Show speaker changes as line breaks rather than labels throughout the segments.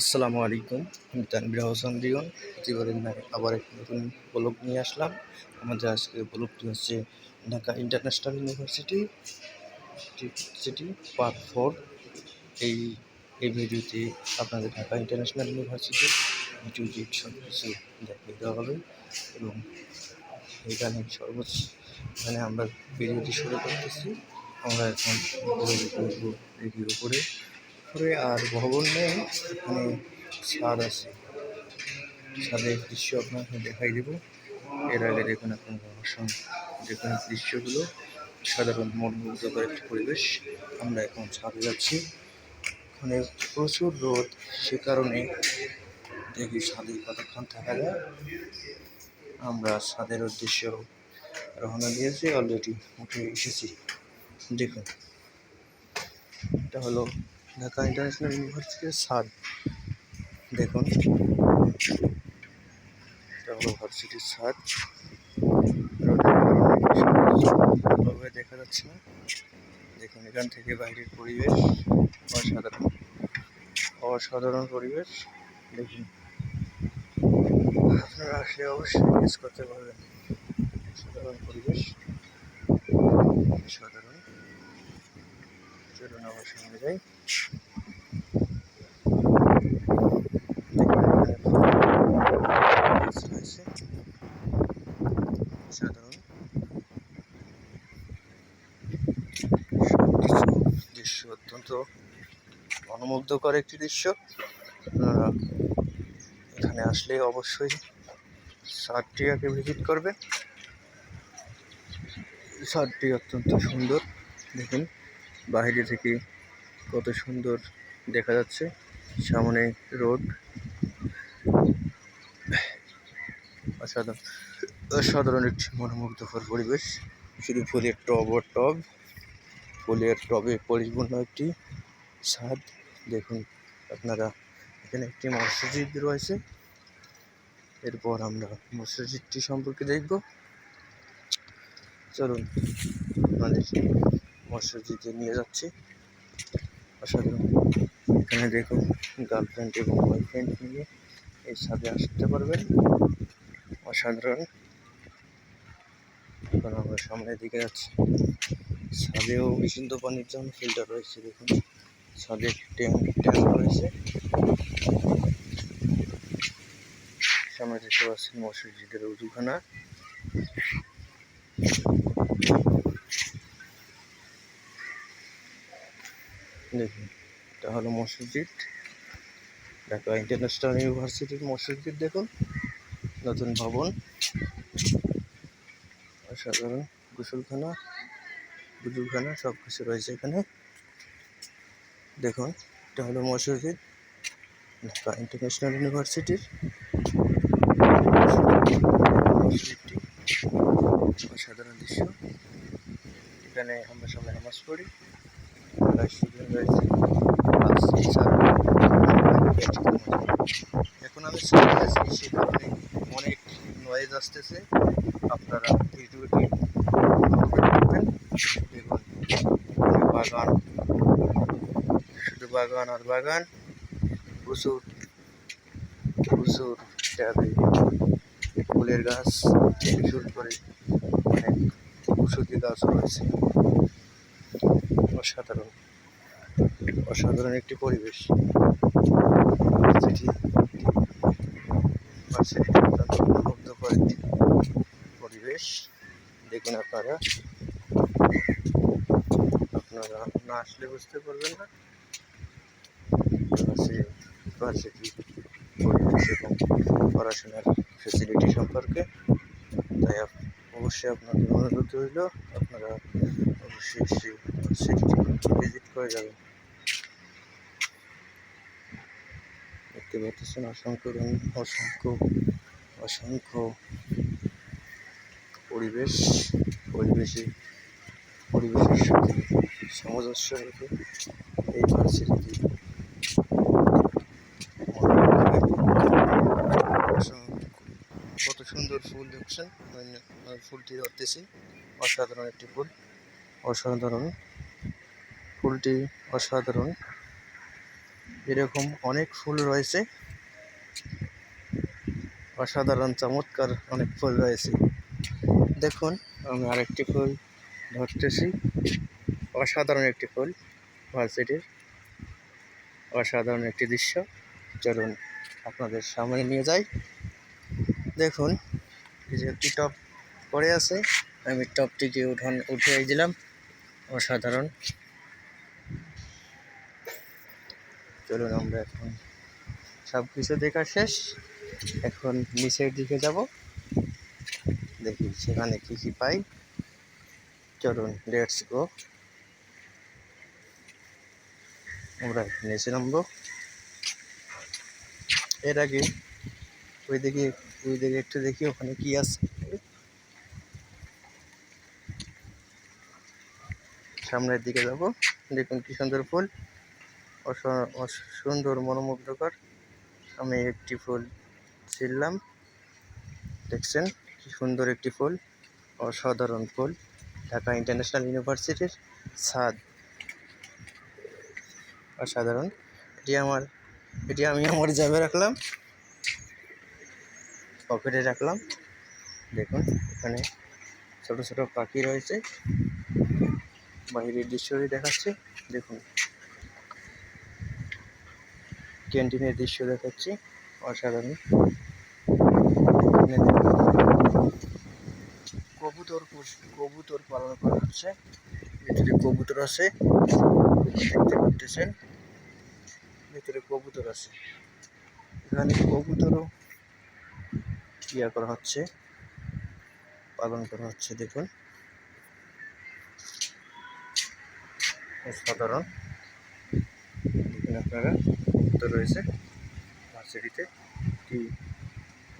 আসসালামু আলাইকুম। আমি তানবির হোসেন রিয়ন প্রতিবারের ন্যায় আবার একটি নতুন ব্লগ নিয়ে আসলাম। আমাদের আজকে ব্লগটি হচ্ছে Dhaka international university city part four এই এই ভিডিওতে আপনাদের ঢাকা ইন্টারন্যাশনাল ইউনিভার্সিটি টু জিট সব কিছু দেখিয়ে দেওয়া হবে এবং এখানে সর্বোচ্চ এখানে আমরা ভিডিওটি শুরু করতেছি। আমরা এখন রিভিউ করে করে আর ভবন নেই এখানে ছাদ আছে। ছাদের দৃশ্য আপনাকে দেখাই দেব। এর আগে দেখুন আপনার ভাষণ দেখুন দৃশ্যগুলো। সাধারণ মনোমুগ্ধকর একটি পরিবেশ। আমরা এখন ছাদে যাচ্ছি। ওখানে প্রচুর রোদ, সে কারণে দেখি ছাদে কতক্ষণ থাকা যায়। আমরা ছাদের উদ্দেশ্য রওনা দিয়েছি অলরেডি উঠে এসেছি। দেখুন, এটা হলো ঢাকা ইন্টারন্যাশনাল ইউনিভার্সিটির ছাদ দেখুন। এটা হলো দেখা যাচ্ছে না। দেখুন, এখান থেকে বাইরের পরিবেশ অসাধারণ। অসাধারণ পরিবেশ। দেখুন। আপনারা আসলে অবশ্যই মিস করতে পারবেন। সাধারণ পরিবেশ। সাধারণ চলুন সঙ্গে যাই। সাধারণ দৃশ্য অত্যন্ত মনোমুগ্ধকর একটি দৃশ্য। এখানে আসলে অবশ্যই সারটি আগে ভিজিট করবেন সারটি অত্যন্ত সুন্দর, দেখুন, বাইরে থেকে কত সুন্দর দেখা যাচ্ছে। সামনে রোড। অসাধারণ। অসাধারণ একটি মনোমুগ্ধকর পরিবেশ। শুধু ফুলের টব ও টব। ফুলের টবে পরিপূর্ণ একটি ছাদ। দেখুন আপনারা, এখানে একটি মসজিদ রয়েছে। এরপর আমরা মসজিদটি সম্পর্কে দেখব। চলুন আমাদের মসজিদে নিয়ে যাচ্ছি। অসাধারণ। এখানে দেখুন গার্লফ্রেন্ড এবং বয়ফ্রেন্ড নিয়ে এর সাথে আসতে পারবেন। অসাধারণ। এখন আমরা সামনের দিকে যাচ্ছি। ছাদেও বিশুদ্ধ পানির জন্য ফিল্টার রয়েছে, দেখুন। ছাদে ট্যাঙ্ক ট্যাঙ্ক রয়েছে। সামনে দেখতে পাচ্ছেন মসজিদের উজুখানা দেখুন, এটা হলো মসজিদ। ঢাকা ইন্টারন্যাশনাল ইউনিভার্সিটির মসজিদ, দেখুন। নতুন ভবন। অসাধারণ গোসলখানা গুজুলখানা সব কিছু রয়েছে এখানে। দেখুন, এটা হলো মসজিদ, ঢাকা ইন্টারন্যাশনাল ইউনিভার্সিটির অসাধারণ দৃশ্য। এখানে আমরা সবাই নামাজ পড়ি। এখন আমি সামনে আছি সে কারণে অনেক নয়েজ আসতেছে। আপনারা ভিডিওটি দেখুন বাগান শুধু বাগান আর বাগান। প্রচুর প্রচুর ফুলের গাছ থেকে করে অনেক ওষুধি গাছ রয়েছে। অসাধারণ। অসাধারণ একটি পরিবেশ। পরিবেশ, দেখুন আপনারা। আপনারা না আসলে বুঝতে পারবেন না। পরিবেশ এবং পড়াশোনার ফেসিলিটি সম্পর্কে। তাই অবশ্যই আপনাদের অনুরোধ রইল। আপনারা অবশ্যই ভিজিট করে যাবেন দেখতে পাচ্ছেন অসংখ্য রঙিন অসংখ্য অসংখ্য পরিবেশ, পরিবেশে, পরিবেশের সাথে সামঞ্জস্য রেখে এই ভার্সিটিটি কত সুন্দর ফুল দেখছেন ফুলটি ধরতেছি। অসাধারণ একটি ফুল। অসাধারণ। ফুলটি অসাধারণ। এরকম অনেক ফুল রয়েছে। অসাধারণ, চমৎকার অনেক ফুল রয়েছে। দেখুন, আমি আরেকটি ফুল ধরতেছি। অসাধারণ একটি ফুল ভার্সিটির অসাধারণ একটি দৃশ্য। চলুন আপনাদের সামনে নিয়ে যাই। দেখুন এই একটি টপ পড়ে আছে, আমি টপটিকে উঠান উঠিয়ে দিলাম, অসাধারণ। চলুন আমরা এখন সব কিছু দেখা শেষ, এখন নিচের দিকে যাব। দেখি সেখানে কি কি পাই। চলুন লেটস গো আমরা নিচে নামবো। এর আগে ওই দিকে ওই দিকে একটু দেখি ওখানে কি আছে। সামনের দিকে যাব। দেখুন কি সুন্দর ফুল। সুন্দর মনোমুগ্ধকর। আমি একটি ফুল ছিললাম দেখছেন কি সুন্দর একটি ফুল। অসাধারণ ফুল। ঢাকা ইন্টারন্যাশনাল ইউনিভার্সিটির ছাদ। অসাধারণ। এটি আমার, এটি আমি আমার জ্যাবে রাখলাম। পকেটে রাখলাম। দেখুন, এখানে ছোট ছোট পাখি রয়েছে। বাইরের দৃশ্যটি দেখাচ্ছে। দেখুন, ক্যান্টিনের দৃশ্য দেখাচ্ছি। অসাধারণ। কবুতর কবুতর পালন করা হচ্ছে। ভিতরে কবুতর আছে। দেখতে পাচ্ছেন। ভিতরে কবুতর আছে। এখানে কবুতরও ইয়া করা হচ্ছে। পালন করা হচ্ছে, দেখুন। সাধারণ। দেখুন আপনারা রয়েছে ভার্সিটিতে। কি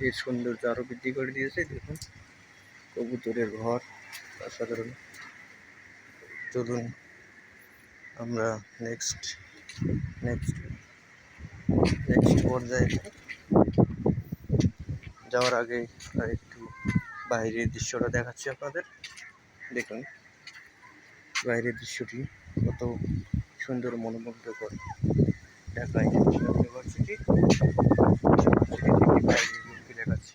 এর সৌন্দর্য আরও বৃদ্ধি করে দিয়েছে, দেখুন। কবুতরের ঘর সাধারণ চলুন আমরা নেক্সট নেক্সট নেক্সট পর্যায়ে। যাওয়ার আগে একটু বাইরের দৃশ্যটা দেখাচ্ছি আপনাদের। দেখুন, বাইরের দৃশ্যটি কত সুন্দর মনোমুগ্ধকর। ঢাকা ইউনিভার্সিটি ইউনিভার্সিটি থেকে বাইরের দেখাচ্ছি।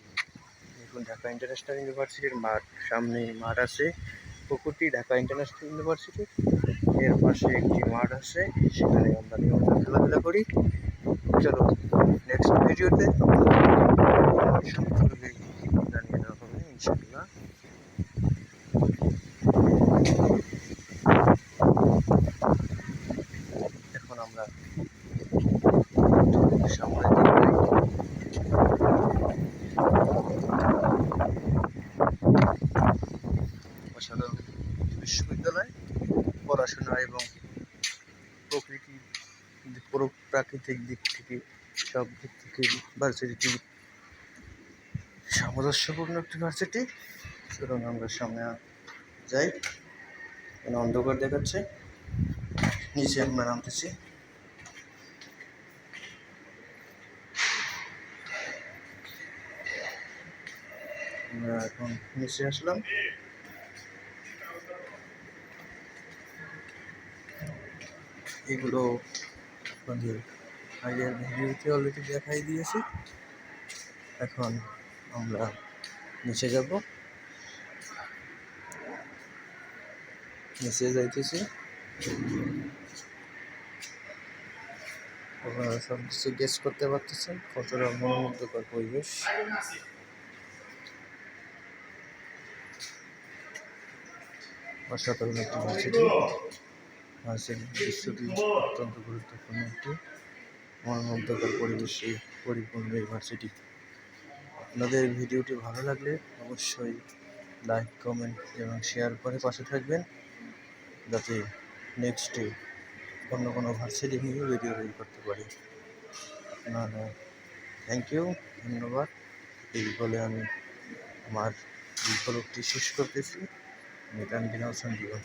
দেখুন, ঢাকা ইন্টারন্যাশনাল ইউনিভার্সিটির মাঠ, সামনে মাঠ আছে, পুকুরটি ঢাকা ইন্টারন্যাশনাল ইউনিভার্সিটি। এর পাশে একটি মাঠ আছে, সেখানে আমরা নিয়মিত খেলাধুলা করি। চলো নেক্সট ভিডিওতে সম্পর্কে জানিয়ে দেওয়া এখন আমরা বিশ্ববিদ্যালয়, পড়াশোনা এবং প্রকৃতি প্রাকৃতিক দিক থেকে সব দিক থেকে ভার্সিটি সামঞ্জস্যপূর্ণ একটি ভার্সিটি সুতরাং আমরা সামনে যাই। এখানে অন্ধকার দেখাচ্ছে। নিচে আমরা নামতেছি। আমরা এখন নিচে আসলাম। এগুলো আগের ভিডিওতে অলরেডি দেখাই দিয়েছি। এখন আমরা নিচে যাব। নিচে যাইতেছি। আপনারা সব কিছু গেস করতে পারতেছেন, কতটা মনোমুগ্ধকর পরিবেশ। অসাধারণ একটি ভার্সিটি ভার্সিটির দৃশ্যটি অত্যন্ত গুরুত্বপূর্ণ একটি মনোমুগ্ধকর পরিবেশে পরিপূর্ণ এই আপনাদের ভিডিওটি ভালো লাগলে অবশ্যই লাইক কমেন্ট এবং শেয়ার করে পাশে থাকবেন, যাতে নেক্সটে অন্য কোনো ভার্সিটি নিয়ে ভিডিও রেডি করতে পারি। আপনারা থ্যাংক ইউ ধন্যবাদ। এই বলে আমি আমার ব্লগটি শেষ করতেছি। আমি হোসেন জীবন